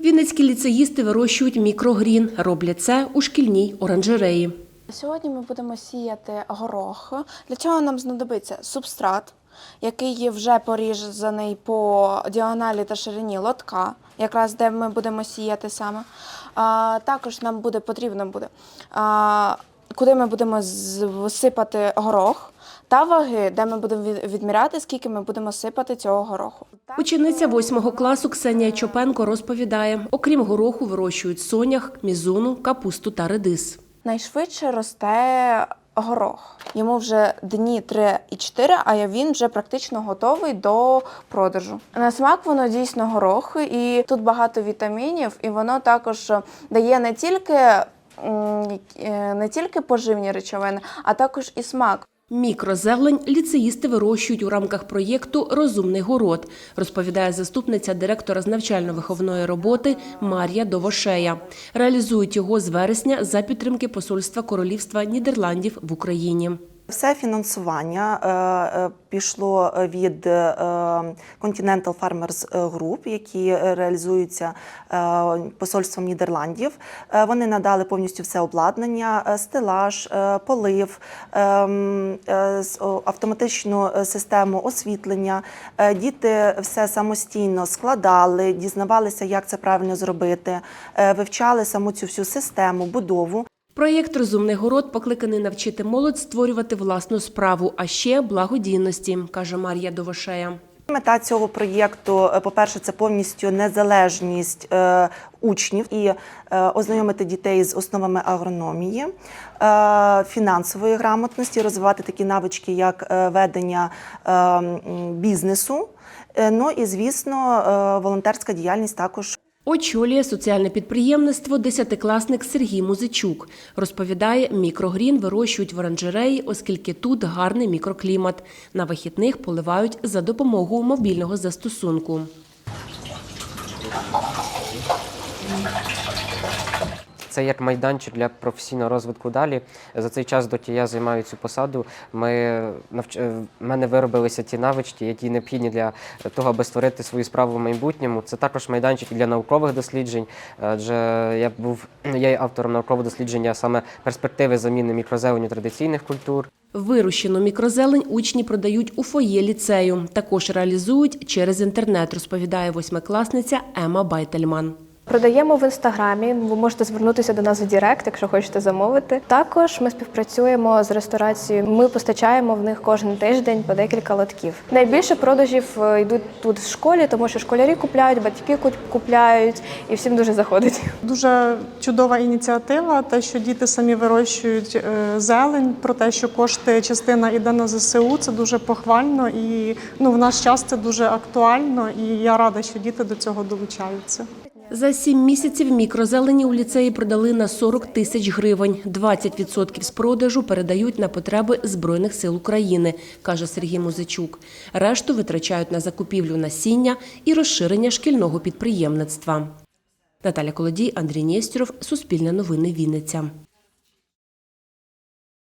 Вінницькі ліцеїсти вирощують мікрогрін. Роблять це у шкільній оранжереї. Сьогодні ми будемо сіяти горох. Для цього нам знадобиться субстрат, який є вже порізаний по діагоналі та ширині лотка, якраз де ми будемо сіяти саме. А, також нам буде потрібно буде, а, куди ми будемо сипати горох, та ваги, де ми будемо відміряти, скільки ми будемо сипати цього гороху. Учениця восьмого класу Ксенія Чопенко розповідає, окрім гороху вирощують сонях, мізуну, капусту та редис. Найшвидше росте горох. Йому вже дні 3 і 4, а він вже практично готовий до продажу. На смак воно дійсно горох, і тут багато вітамінів, і воно також дає не тільки, е, не тільки поживні речовини, а також і смак. Мікрозелень ліцеїсти вирощують у рамках проєкту Розумний город, розповідає заступниця директора з навчально-виховної роботи Марія Довошея. Реалізують його з вересня за підтримки Посольства Королівства Нідерландів в Україні. Все фінансування е, е, пішло від е, Continental Farmers Group, які реалізуються посольством Нідерландів. Вони надали повністю все обладнання, стелаж, полив, автоматичну систему освітлення. Діти все самостійно складали, дізнавалися, як це правильно зробити, вивчали саму цю всю систему, будову. Проєкт Розумний город покликаний навчити молодь створювати власну справу, а ще благодійності, каже Марія Довошея. Мета цього проєкту, е, по-перше, це повністю незалежність е, учнів і е, ознайомити дітей з основами агрономії, фінансової грамотності, розвивати такі навички, як ведення бізнесу. Ну і звісно, волонтерська діяльність також Очолює соціальне підприємництво десятикласник Сергій Музичук. Розповідає, мікрогрін вирощують в оранжереї, оскільки тут гарний мікроклімат. На вихідних поливають за допомогою мобільного застосунку. Це як майданчик для професійного розвитку далі. За цей час, доки я займаю цю посаду, ми навч... е, в мене виробилися ті навички, які необхідні для того, аби створити свою справу в майбутньому. Це також майданчик для наукових досліджень. Адже я був я є автором наукового дослідження саме перспективи заміни мікрозеленю традиційних культур. Вирощену мікрозелень учні продають у фоє ліцею. Також реалізують через інтернет, розповідає восьмикласниця Ема Байтельман. Продаємо в інстаграмі. Ви можете звернутися до нас в Директ, якщо хочете замовити. Також ми співпрацюємо з ресторацією. Ми постачаємо в них кожен тиждень по декілька лотків. Найбільше продажів е, йдуть тут в школі, тому що школярі купляють, батьки ку- купляють, і всім дуже заходить. Дуже чудова ініціатива, те, що діти самі вирощують е, зелень, про те, що кошти частина йде на ЗСУ, це дуже похвально і ну в наш час це дуже актуально. І я рада, що діти до цього долучаються. За сім місяців мікрозелені у ліцеї продали на 40 тисяч гривень. 20% з продажу передають на потреби Збройних сил України, каже Сергій Музичук. Решту витрачають на закупівлю насіння і розширення шкільного підприємництва. Наталя Колодій, Андрій Нєстєров, Суспільне новини Вінниця.